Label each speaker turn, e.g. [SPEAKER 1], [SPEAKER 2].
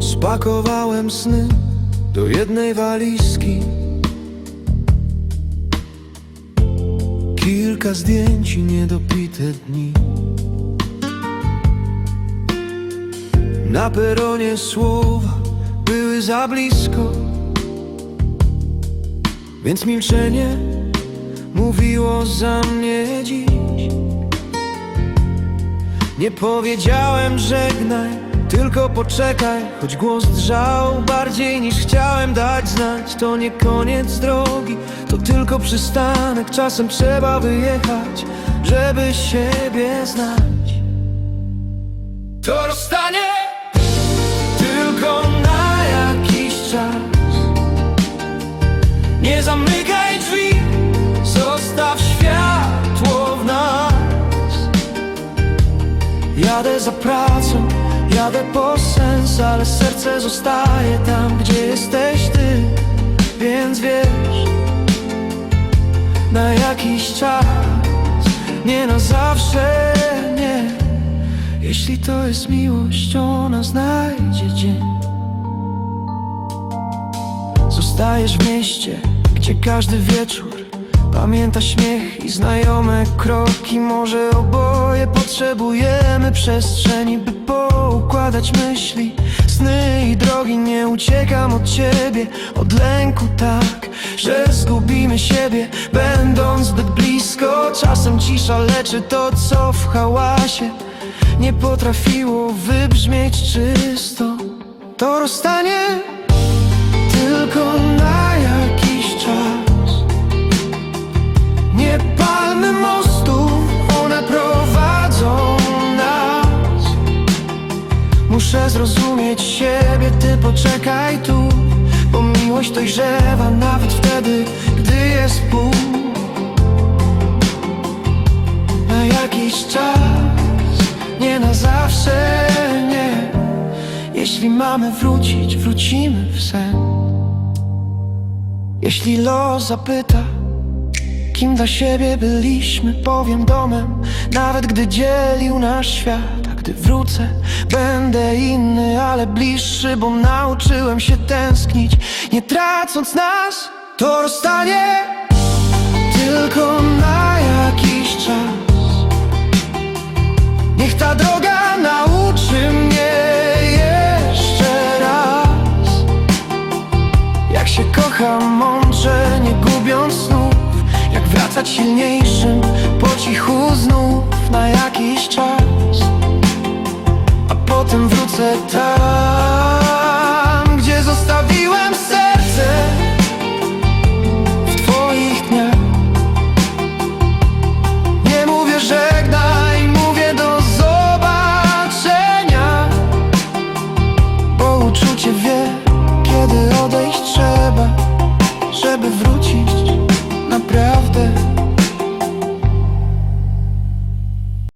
[SPEAKER 1] Spakowałem sny do jednej walizki. Kilka zdjęć i niedopite dni. Na peronie słowa były za blisko. Więc milczenie mówiło za mnie dziś. Nie powiedziałem żegnaj, tylko poczekaj Choć głos drżał bardziej niż chciałem dać znać. To nie koniec drogi, to tylko przystanek. Czasem trzeba wyjechać, żeby siebie znać. To rozstanie Nie zamykaj drzwi, zostaw światło w nas. Jadę za pracą, jadę po sens Ale serce zostaje tam, gdzie jesteś ty. Więc wiesz Na jakiś czas Nie na zawsze, nie. Jeśli to jest miłość, ona znajdzie dzień Zostajesz w mieście, gdzie każdy wieczór Pamięta śmiech i znajome kroki. Może oboje potrzebujemy przestrzeni By poukładać myśli, sny i drogi Nie uciekam od ciebie, od lęku tak Że zgubimy siebie, będąc zbyt blisko Czasem cisza leczy to, co w hałasie Nie potrafiło wybrzmieć czysto. To rozstanie tylko na jakiś czas. Nie palmy mostów, one prowadzą nas. Muszę zrozumieć siebie, ty poczekaj tu Bo miłość dojrzewa nawet wtedy, gdy jest pół. Na jakiś czas, nie na zawsze, nie. Jeśli mamy wrócić, wrócimy w sen Jeśli los zapyta Kim dla siebie byliśmy, powiem domem. Nawet gdy dzielił nasz świat A gdy wrócę, będę inny, ale bliższy Bo nauczyłem się tęsknić, nie tracąc nas To rozstanie tylko na Wracać silniejszym, po cichu znów na jakiś czas. A potem wrócę tam, gdzie zostawiłem serce W twoich dniach. Nie mówię żegnaj, mówię do zobaczenia Bo uczucie wie, kiedy odejść trzeba Żeby wrócić